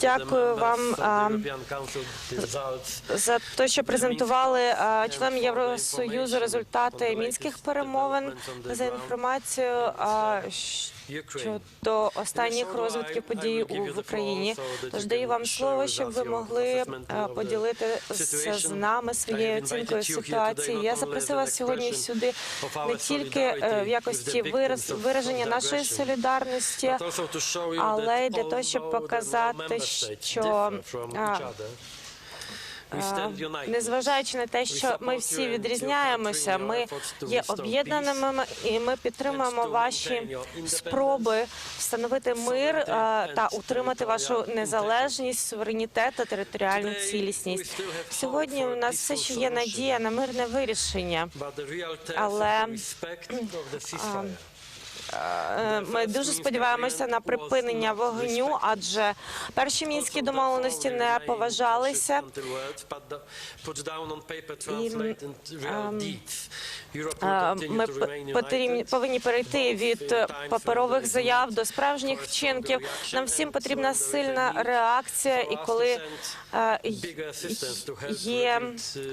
Дякую вам за те, що презентували членам Євросоюзу результати мінських перемовин за інформацію щодо останніх розвитків подій у в Україні. Тож даю вам слово, щоб ви могли а, поділитися з нами своєю оцінкою ситуації. Я запросила вас сьогодні сюди не тільки е, в якості вираження нашої солідарності, але й для того, щоб показати, що незважаючи на те, що ми всі відрізняємося, ми є об'єднаними і ми підтримуємо ваші спроби встановити мир та утримати вашу незалежність, суверенітет та територіальну цілісність. Сьогодні у нас все ще є надія на мирне вирішення. Але Е, Ми дуже сподіваємося на припинення вогню, адже перші мінські домовленості не поважалися. Е, Ми повинні перейти від е, паперових заяв до справжніх вчинків. Нам всім потрібна сильна реакція, і коли е, є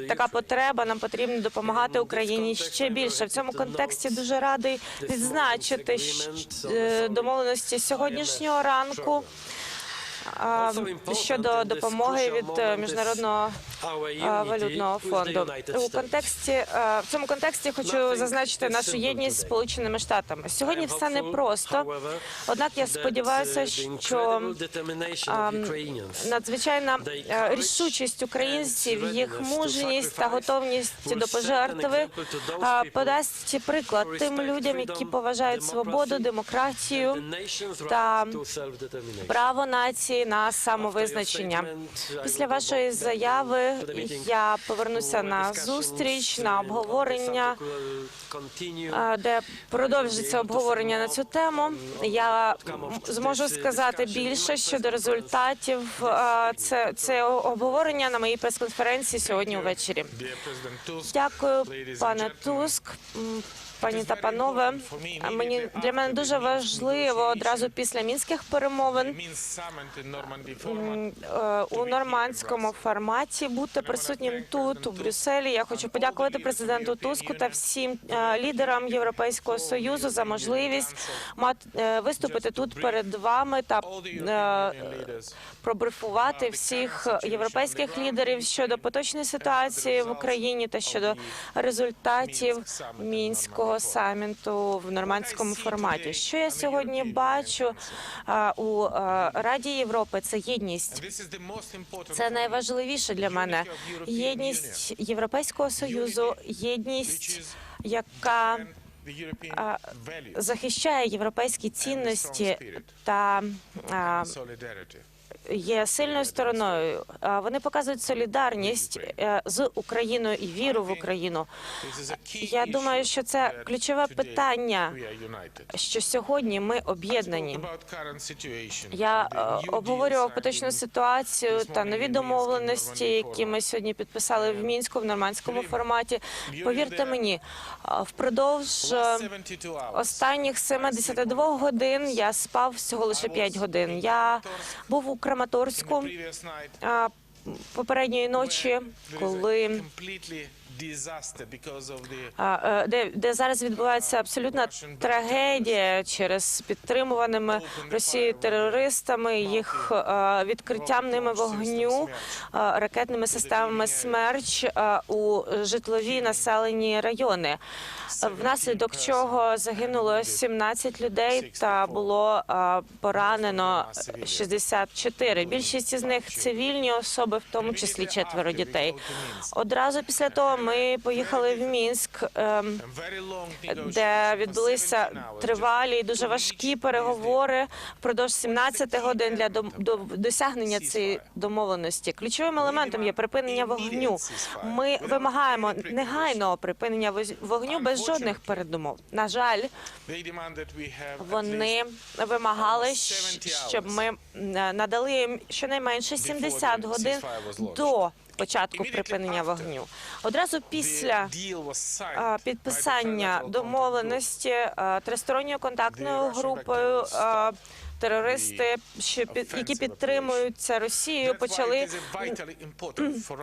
така потреба, нам потрібно допомагати Україні ще більше. В цьому контексті дуже радий відзначити щ- е, домовленості сьогоднішнього ранку. Щодо допомоги від е, міжнародного е, валютного фонду у контексті е, в цьому контексті хочу зазначити нашу єдність з сполученими штатами. Сьогодні все непросто. Однак я сподіваюся, що а, надзвичайна рішучість українців, їх мужність та готовність до пожертви подасть приклад тим людям, які поважають свободу, демократію та право нації на самовизначення. Після вашої заяви я повернуся на зустріч на обговорення, а, де продовжиться обговорення на цю тему. Я зможу сказати більше щодо результатів. Це це обговорення на моїй прес-конференції сьогодні ввечері. Дякую, пане Туск. Пані та панове, мені для мене дуже важливо одразу після мінських перемовин е, у нормандському форматі бути присутнім тут, у Брюсселі. Я хочу подякувати президенту Туску та всім е, лідерам Європейського союзу за можливість е, виступити тут перед вами та пробрифувати всіх європейських лідерів щодо поточної ситуації в Україні та щодо результатів мінського саміту в нормандському форматі. Що я сьогодні бачу у Раді Європи? Це єдність. Це найважливіше для мене. Єдність Європейського союзу, єдність, яка захищає європейські цінності та є сильною стороною. Вони показують солідарність е, з Україною і віру в Україну. Я думаю, що це ключове питання, що сьогодні ми об'єднані. Я е, обговорював поточну ситуацію та нові домовленості, які ми сьогодні підписали в мінську в нормандському форматі. Повірте мені, е, впродовж останніх 72 годин я спав всього лише 5 годин. Я був у Краматорську попередньої ночі, коли де, де зараз відбувається абсолютна трагедія через підтримуваними Росією терористами, їх е, відкриттям ними вогню, е, ракетними системами смерч е, у житлові населені райони. Внаслідок чого загинуло 17 людей та було е, поранено 64. Більшість із них цивільні особи, в тому числі четверо дітей. Одразу після того ми поїхали в Мінськ, ем, де відбулися тривалі і дуже важкі переговори впродовж 17 годин для досягнення цієї домовленості. Ключовим елементом є припинення вогню. Ми вимагаємо негайного припинення вогню без жодних передумов. На жаль, вони вимагали, щоб ми надали їм щонайменше 70 годин до початку припинення вогню. Одразу після підписання домовленості тристоронньою контактною групою терористи, що які підтримуються Росією, почали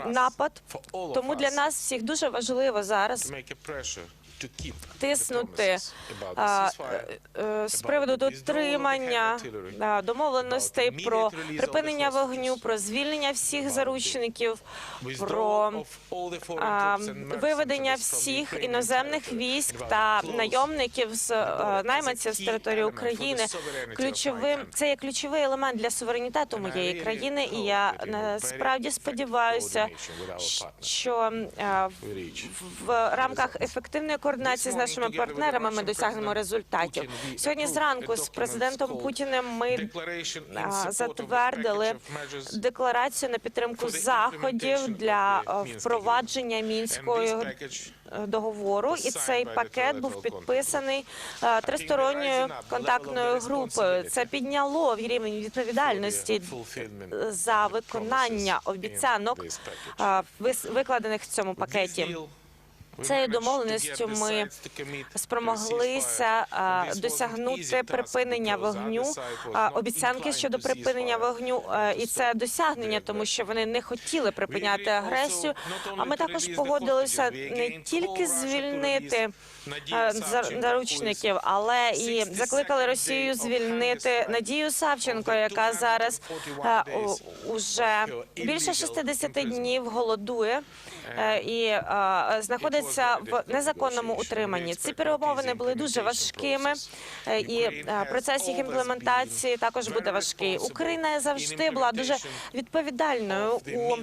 напад. Тому для нас всіх дуже важливо зараз тиснути а, е, е, з приводу дотримання а, домовленостей про припинення вогню, про звільнення всіх заручників, про а, виведення всіх іноземних військ та найомників з е, найманців з території України. Ключовим це є ключовий елемент для суверенітету моєї країни, і я насправді сподіваюся, що е, в рамках ефективної координації з нашими партнерами ми досягнемо результатів. Сьогодні зранку з президентом Путіним ми затвердили декларацію на підтримку заходів для е, впровадження мінської е, договору, і цей пакет був підписаний е, тристоронньою контактною групою. Це підняло рівень відповідальності за виконання обіцянок, викладених в цьому пакеті. Цією домовленістю ми спромоглися досягнути припинення вогню, обіцянки щодо припинення вогню, і це досягнення, тому що вони не хотіли припиняти агресію. А ми також погодилися не тільки звільнити а, заручників, але і закликали Росію звільнити Надію Савченко, яка зараз уже більше 60 днів голодує е, і е, знаходиться в незаконному утриманні. Ці перемовини були дуже важкими, е, і е, процес їх імплементації також буде важкий. Україна завжди була дуже відповідальною у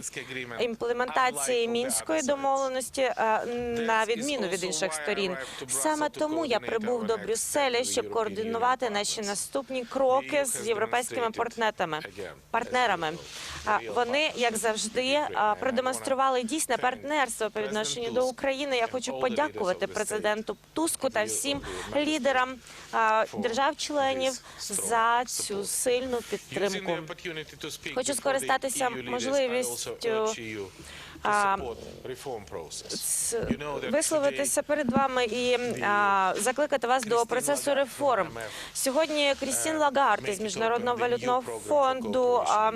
імплементації мінської домовленості, е, на відміну від інших сторін. Саме тому я прибув до Брюсселя, щоб координувати наші наступні кроки з європейськими партнерами. партнерами. Вони, як завжди, продемонстрували дійсне партнерство по відношенню до України. Я хочу подякувати президенту Туску та всім лідерам держав-членів за цю сильну підтримку. Хочу скористатися можливістю а, висловитися перед вами і а, закликати вас до процесу реформ. Сьогодні Крістін Лагард із міжнародного валютного фонду а,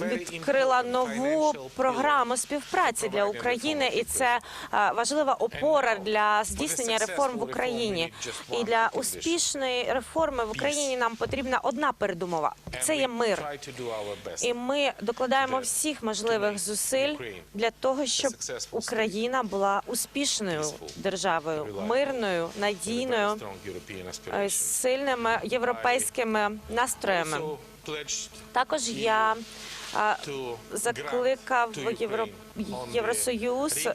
відкрила нову програму співпраці для України, і це а, важлива опора для здійснення реформ в Україні. І для успішної реформи в Україні нам потрібна одна передумова. Це є мир. І ми докладаємо всіх можливих зусиль для того, щоб Україна була успішною державою, мирною, надійною, е, з сильними європейськими настроями. Також я закликав Євро... Євросоюз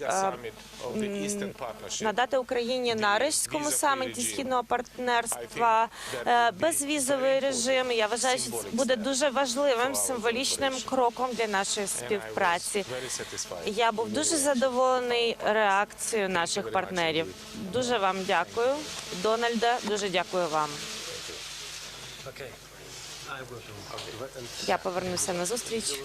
надати Україні на Рижському саміті східного партнерства е, безвізовий режим. Я вважаю, що це буде дуже важливим символічним кроком для нашої співпраці. Я був дуже задоволений реакцією наших партнерів. Дуже вам дякую, Дональде. Дуже дякую вам. Я повернуся на зустріч.